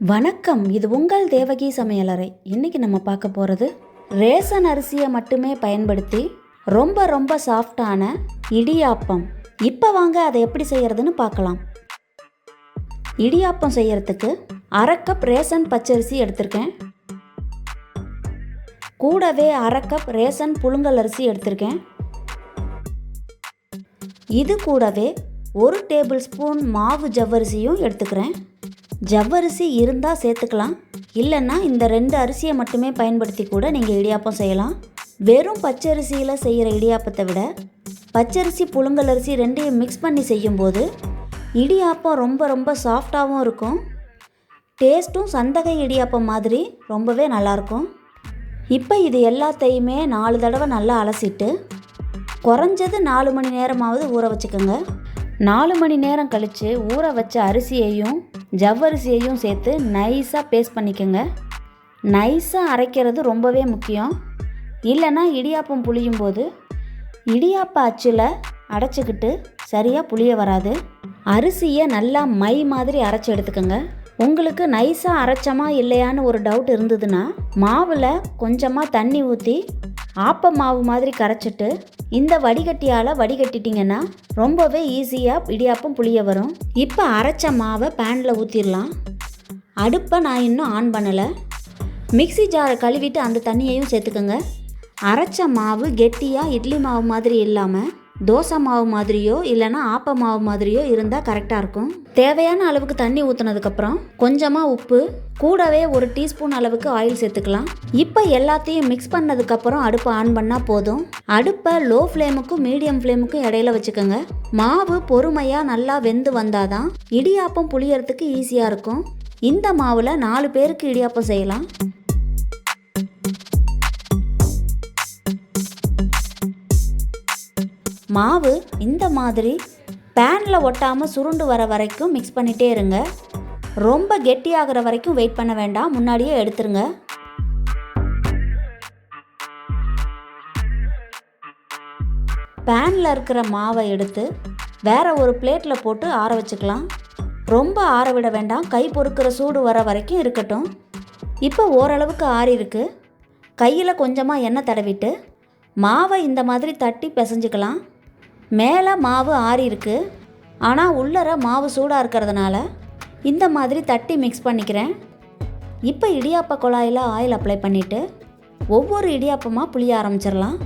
வணக்கம். இது உங்கள் தேவகி சமையலறை. இன்னைக்கு நம்ம பார்க்க போகிறது ரேசன் அரிசியை மட்டுமே பயன்படுத்தி ரொம்ப ரொம்ப சாஃப்டான இடியாப்பம். இப்போ வாங்க அதை எப்படி செய்கிறதுன்னு பார்க்கலாம். இடியாப்பம் செய்யறதுக்கு அரை கப் ரேசன் பச்சரிசி எடுத்திருக்கேன். கூடவே அரை கப் ரேசன் புழுங்கல் அரிசி எடுத்திருக்கேன். இது கூடவே ஒரு டேபிள் ஸ்பூன் மாவு ஜவ்வரிசியும் எடுத்துக்கிறேன். ஜவ்வரிசி இருந்தால் சேர்த்துக்கலாம். இல்லைன்னா இந்த ரெண்டு அரிசியை மட்டுமே பயன்படுத்தி கூட நீங்கள் இடியாப்பம் செய்யலாம். வெறும் பச்சரிசியில் செய்கிற இடியாப்பத்தை விட பச்சரிசி புழுங்கல் அரிசி ரெண்டையும் மிக்ஸ் பண்ணி செய்யும்போது இடியாப்பம் ரொம்ப ரொம்ப சாஃப்டாகவும் இருக்கும். டேஸ்ட்டும் சந்தகை இடியாப்பம் மாதிரி ரொம்பவே நல்லாயிருக்கும் இப்போ இது எல்லாத்தையுமே நாலு தடவை நல்லா அலசிட்டு குறைஞ்சது நாலு மணி நேரமாவது ஊற வச்சுக்கோங்க. நாலு மணி நேரம் கழித்து ஊற வச்ச அரிசியையும் ஜவ்வரிசியையும் சேர்த்து நைஸாக பேஸ்ட் பண்ணிக்கோங்க. நைஸாக அரைக்கிறது ரொம்பவே முக்கியம். இல்லைன்னா இடியாப்பம் புளியும் போது இடியாப்ப அச்சில் அடைச்சிக்கிட்டு சரியாக புளிய வராது. அரிசியை நல்லா மை மாதிரி அரைச்சி எடுத்துக்கோங்க. உங்களுக்கு நைஸாக அரைச்சமா இல்லையான்னு ஒரு டவுட் இருந்ததுன்னா மாவில் கொஞ்சமாக தண்ணி ஊற்றி ஆப்ப மாவு மாதிரி கரைச்சிட்டு இந்த வடிகட்டியால் வடிகட்டிட்டிங்கன்னா ரொம்பவே ஈஸியாக இடியாப்பம் புளிய வரும். இப்போ அரைச்ச மாவை பேனில் ஊற்றிடலாம் அடுப்பை நான் இன்னும் ஆன் பண்ணலை. மிக்ஸி ஜாரை கழுவிட்டு அந்த தண்ணியையும் சேர்த்துக்கோங்க. அரைச்ச மாவு கெட்டியாக இட்லி மாவு மாதிரி இல்லாமல் தோசை மாவு மாதிரியோ இல்லைன்னா ஆப்ப மாவு மாதிரியோ இருந்தால் கரெக்டாக இருக்கும். தேவையான அளவுக்கு தண்ணி ஊற்றுனதுக்கப்புறம் கொஞ்சமாக உப்பு கூடவே ஒரு டீஸ்பூன் அளவுக்கு ஆயில் சேர்த்துக்கலாம். இப்போ எல்லாத்தையும் மிக்ஸ் பண்ணதுக்கப்புறம் அடுப்பை ஆன் பண்ணால் போதும். அடுப்பை லோ ஃப்ளேமுக்கும் மீடியம் ஃப்ளேமுக்கும் இடையில வச்சுக்கோங்க. மாவு பொறுமையாக நல்லா வெந்து வந்தாதான் இடியாப்பம் புளியறதுக்கு ஈஸியாக இருக்கும். இந்த மாவில் நாலு பேருக்கு இடியாப்பம் செய்யலாம். மாவு இந்த மாதிரி பேனில் ஒட்டாமல் சுருண்டு வர வரைக்கும் மிக்ஸ் பண்ணிகிட்டே இருங்க. ரொம்ப கெட்டியாகிற வரைக்கும் வெயிட் பண்ண வேண்டாம். முன்னாடியே எடுத்துருங்க. பேனில் இருக்கிற மாவை எடுத்து வேற ஒரு பிளேட்டில் போட்டு ஆற வச்சுக்கலாம். ரொம்ப ஆற விட வேண்டாம். கை பொறுக்கிற சூடு வர வரைக்கும் இருக்கட்டும். இப்போ ஓரளவுக்கு ஆறி இருக்கு. கையில் கொஞ்சமாக எண்ணெய் தடவிட்டு மாவை இந்த மாதிரி தட்டி பிசைஞ்சுக்கலாம். மேலே மாவு ஆறியிருக்கு ஆனால் உள்ளர மாவு சூடாக இருக்கிறதுனால இந்த மாதிரி தட்டி மிக்ஸ் பண்ணிக்கிறேன். இப்போ இடியாப்ப குழாயில் ஆயில் அப்ளை பண்ணிவிட்டு ஒவ்வொரு இடியாப்பமாக புளிய ஆரம்பிச்சிடலாம்.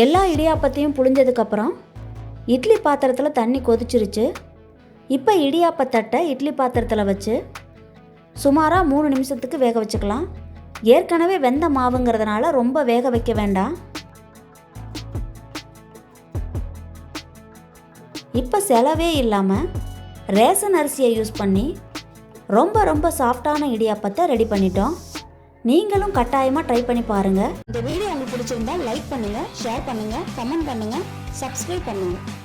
எல்லா இடியாப்பத்தையும் புழிஞ்சதுக்கப்புறம் இட்லி பாத்திரத்தில் தண்ணி கொதிச்சிருச்சு. இப்போ இடியாப்பத்தட்டை இட்லி பாத்திரத்தில் வச்சு சுமாராக மூணு நிமிஷத்துக்கு வேக வச்சுக்கலாம். ஏற்கனவே வெந்த மாவுங்கிறதுனால ரொம்ப வேக வைக்க வேண்டாம். இப்போ செலவே இல்லாமல் ரேசன் அரிசியை யூஸ் பண்ணி ரொம்ப ரொம்ப சாஃப்டான இடியாப்பத்தை ரெடி பண்ணிட்டோம். நீங்களும் கட்டாயமாக ட்ரை பண்ணி பாருங்கள் இந்த வீடியோ உங்களுக்கு பிடிச்சிருந்தா லைக் பண்ணுங்கள் ஷேர் பண்ணுங்கள் கமெண்ட் பண்ணுங்கள் சப்ஸ்கிரைப் பண்ணுங்கள்